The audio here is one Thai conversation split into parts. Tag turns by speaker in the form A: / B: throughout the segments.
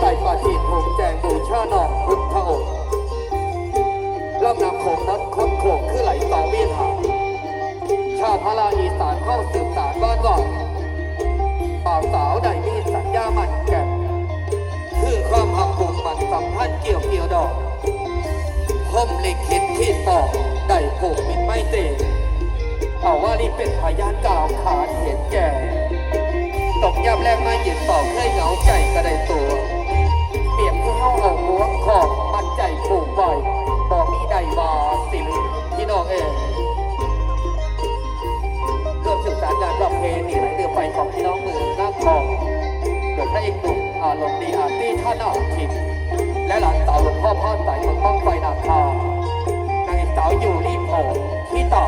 A: ไต่ปาทีถูกแจงบูชาหนองพุทธองค์ลำน้ำโขงนั้นคดโขงคือไหลต่อเวียนหาชาวพาราอีสานเข้าสืบสารบ้านว่าบ่าสาวใดมีสัญญามันแก่คือความหักผูกมันสัมพันธ์เกี่ยวเกี่ยวดอกพรหมลิขิตที่ต่อได้ผูกมิตรไม่เตะเอาว่านี่เป็นพยานกล่าวขานเห็นแก่ตกย่ำแรงมาหยิบเป่าเคยเหงา พระเอกหนุ่มอารมณ์ดีอาร์ตี้ท่าหน้าทิดและหลานสาวหลวงพ่อพ่อสายของบ้องไฟนาคานางเอกสาวอยู่รีโพที่ต่อ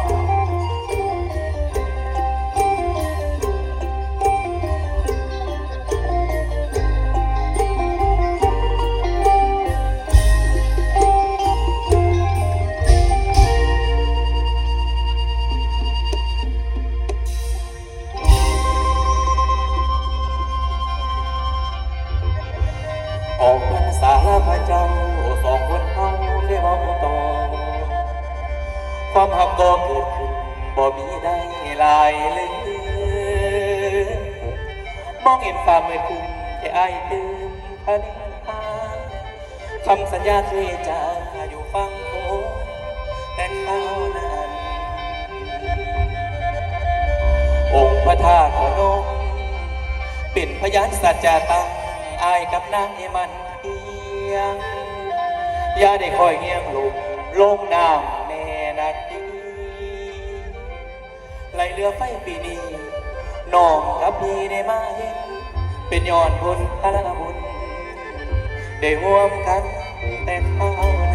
B: ความหักก็เกิดขึ้นบ่มีได้หลายเลยมองเห็นฟ้ามืดครึ้มแค่อายตื่นพะเนหาคำสัญญาเคยจาอยู่ฟังโอแต่ข้าวนั้น องค์พระธาตุพนมเป็นพยานสัจจะตั้งอายกับนางให้มันเพียงอย่าได้คอยเงียงลุมลงน้ำ ไหลเรือไฟปีนี้น้องกับพี่ได้มาเห็น เป็นยอนบุญพระบุญได้ร่วมกันแต่ข้าว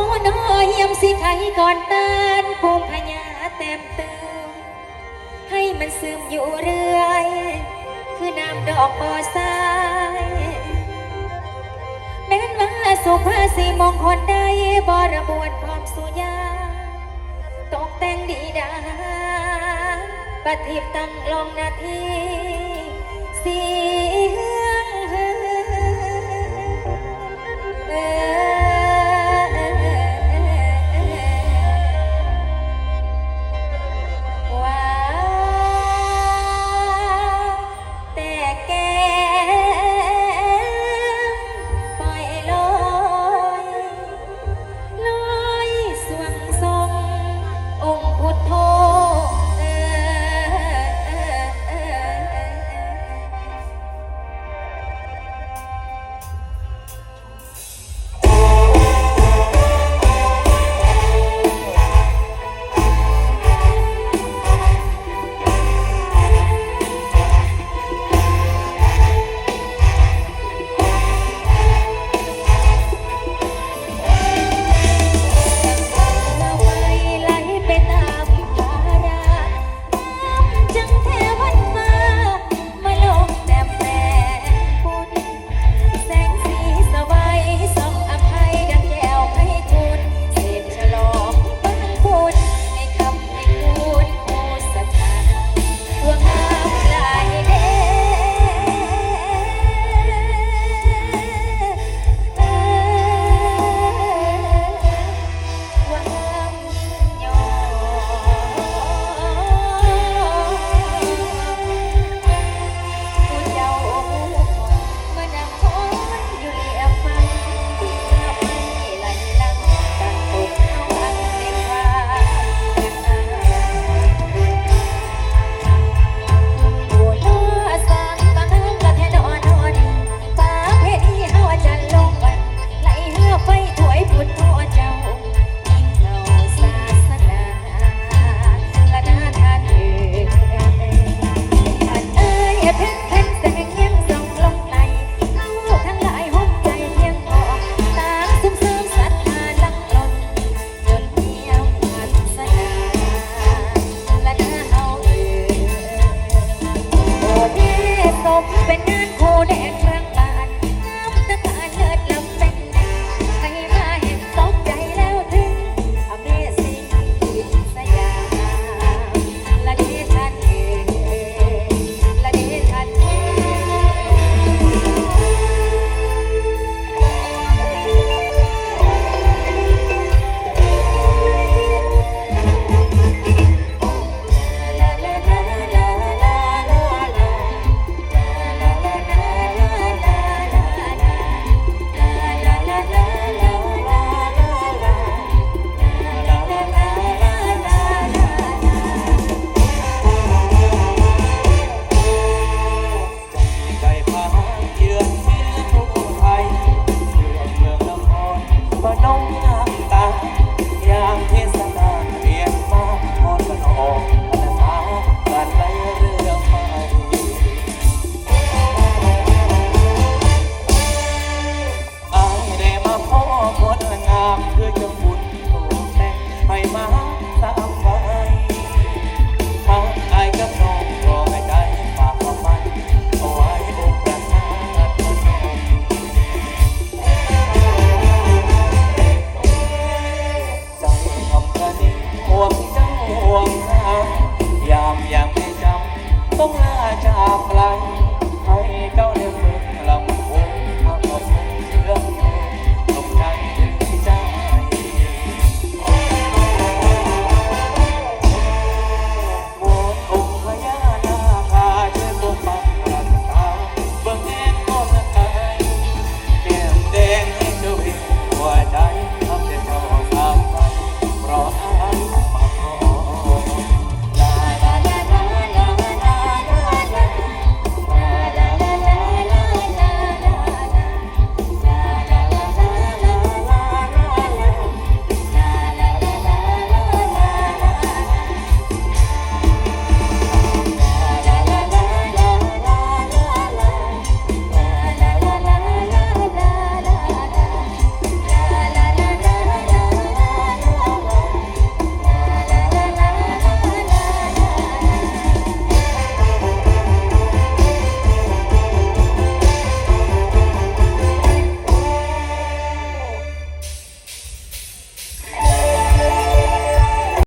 C: อ้น้อยเยี่ยมสิไทยก่อนตานภูมิพญาเต็มเติม ให้มันซึมอยู่เรื่อย คือน้ำดอกบอสายแม้นว่าสุภาษีมงคลได้บระบวนพร้อมสุยา ตกแต่งดีดาปฏิบตั้งลงนาทีสี
B: Okay.